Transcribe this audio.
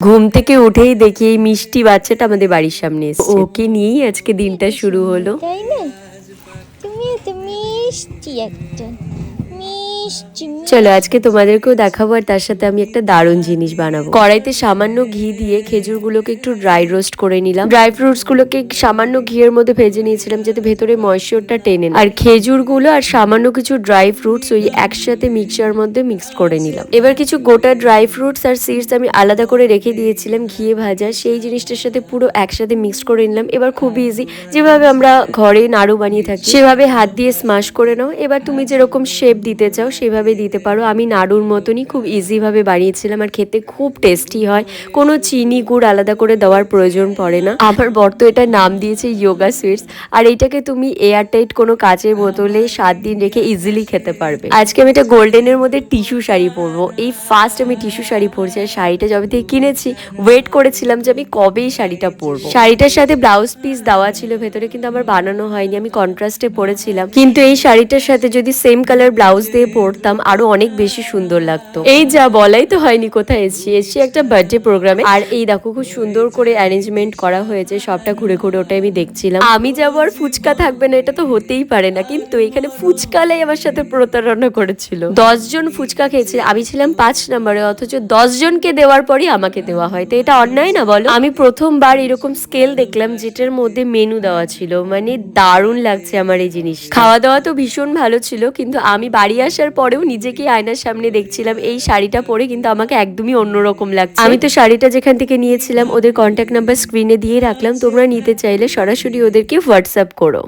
ঘুম থেকে উঠেই দেখি এই মিষ্টি বাচ্চাটা আমাদের বাড়ির সামনে এসেছে। ওকে নিয়েই আজকে দিনটা শুরু হলো। তাই না? তুমি তো মিষ্টি একজন। চলো, আজকে তোমাদেরকেও দেখাবো আর তার সাথে আমি একটা দারুণ জিনিস বানাবো। কড়াইতে সামান্য ঘি দিয়ে খেজুরগুলোকে একটু ড্রাই রোস্ট করে নিলাম। ড্রাই ফ্রুটস গুলোকে সামান্য ঘিয়ের মধ্যে ভেজে নিয়েছিলাম যাতে ভেতরে ময়শ্চারটা টেনে। আর খেজুরগুলো আর সামান্য কিছু ড্রাই ফ্রুটস ওই একসাথে মিক্সচার মধ্যে মিক্স করে নিলাম। এবার কিছু গোটা ড্রাই ফ্রুটস আর সিডস আমি আলাদা করে রেখে দিয়েছিলাম ঘিয়ে ভাজা। সেই জিনিসটার সাথে পুরো একসাথে মিক্স করে নিলাম। এবার খুব ইজি যেভাবে আমরা ঘরে নাড়ু বানিয়ে থাকি, সেভাবে হাত দিয়ে স্মাশ করে নাও। এবার তুমি যেরকম শেপ দিতে চাও সেভাবে দিতে পারো। আমি নাড়ুর মতনই খুব ইজি ভাবে বানিয়েছিলাম আর খেতে খুব টেস্টি হয়। কোনো চিনি গুড় আলাদা করে দেওয়ার প্রয়োজন পড়ে না। আমার বর তো এটা নাম দিয়েছে যোগা সুইটস আর এইটাকে তুমি এয়ার টাইট কোনো কাচের বোতলে সাত দিন রেখে ইজিলি খেতে পারবে। আজকে আমি এটা গোল্ডেনের মধ্যে টিস্যু শাড়ি পরবো। এই ফার্স্ট আমি টিস্যু শাড়ি পরছি আর শাড়িটা যবে থেকে কিনেছি ওয়েট করেছিলাম যে আমি কবে এই শাড়িটা পরবো। শাড়িটার সাথে ব্লাউজ পিস দেওয়া ছিল ভেতরে, কিন্তু আমার বানানো হয়নি। আমি কন্ট্রাস্টে পরেছিলাম। কিন্তু এই শাড়িটার সাথে যদি সেম কালার ব্লাউজ দিয়ে পরতাম আরও অনেক বেশি সুন্দর লাগতো। এই যা বলাই তো হয়নি কোথায় এসেছি এসেছি একটা বার্থডে প্রোগ্রামে আর এই দেখো খুব সুন্দর করে অ্যারেঞ্জমেন্ট করা হয়েছে সবটা ঘুরে ঘুরে ওটাই আমি দেখছিলাম। আমি যাব আর ফুচকা থাকবে না এটা তো হতেই পারে না কিন্তু এখানে ফুচকালাই আমার সাথে প্রতারণা করেছিল। দশ জন ফুচকা খেয়েছে আমি ছিলাম পাঁচ নম্বরে অথচ দশ জনকে দেওয়ার পরই আমাকে দেওয়া হয়। তো এটা অন্যায় না বলো? আমি প্রথমবার এরকম স্কেল দেখলাম যেটার মধ্যে মেনু দেওয়া ছিল। মানে দারুণ লাগছে আমার এই জিনিস খাওয়া দাওয়া তো ভীষণ ভালো ছিল কিন্তু আমি বাড়ি আসার পরেও নিজেকে আয়নার সামনে দেখছিলাম। এই শাড়িটা পরে কিন্তু আমাকে একদমই অন্যরকম লাগছে। আমি তো শাড়িটা যেখান থেকে নিয়েছিলাম, ওদের কন্ট্যাক্ট নাম্বার স্ক্রিনে দিয়ে রাখলাম। তোমরা নিতে চাইলে সরাসরি ওদেরকে হোয়াটসঅ্যাপ করো।